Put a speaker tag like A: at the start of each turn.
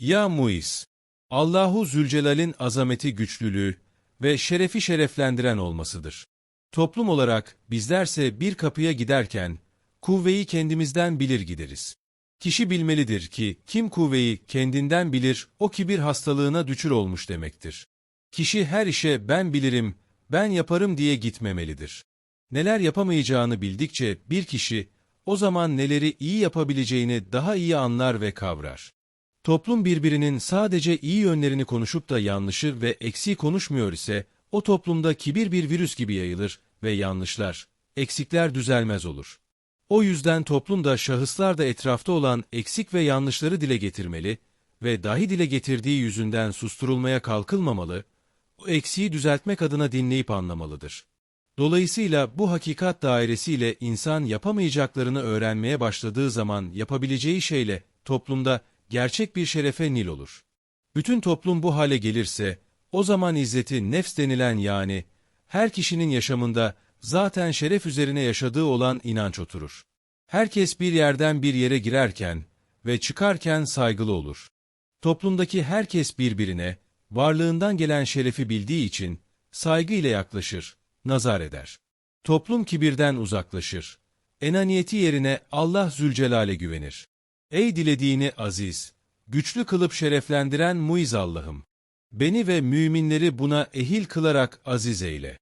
A: Ya Muiz! Allahu Zülcelal'in azameti güçlülüğü ve şerefi şereflendiren olmasıdır. Toplum olarak bizlerse bir kapıya giderken kuvveyi kendimizden bilir gideriz. Kişi bilmelidir ki kim kuvveyi kendinden bilir o kibir hastalığına düşür olmuş demektir. Kişi her işe ben bilirim, ben yaparım diye gitmemelidir. Neler yapamayacağını bildikçe bir kişi o zaman neleri iyi yapabileceğini daha iyi anlar ve kavrar. Toplum birbirinin sadece iyi yönlerini konuşup da yanlışı ve eksiği konuşmuyor ise o toplumda kibir bir virüs gibi yayılır ve yanlışlar, eksikler düzelmez olur. O yüzden toplum da şahıslar da etrafta olan eksik ve yanlışları dile getirmeli ve dahi dile getirdiği yüzünden susturulmaya kalkılmamalı, o eksiği düzeltmek adına dinleyip anlamalıdır. Dolayısıyla bu hakikat dairesiyle insan yapamayacaklarını öğrenmeye başladığı zaman yapabileceği şeyle toplumda gerçek bir şerefe nil olur. Bütün toplum bu hale gelirse, o zaman izzeti nefs denilen yani, her kişinin yaşamında zaten şeref üzerine yaşadığı olan inanç oturur. Herkes bir yerden bir yere girerken ve çıkarken saygılı olur. Toplumdaki herkes birbirine, varlığından gelen şerefi bildiği için saygıyla yaklaşır, nazar eder. Toplum kibirden uzaklaşır. Enaniyeti yerine Allah Zülcelal'e güvenir. Ey dilediğini aziz, güçlü kılıp şereflendiren muiz Allah'ım! Beni ve müminleri buna ehil kılarak aziz eyle.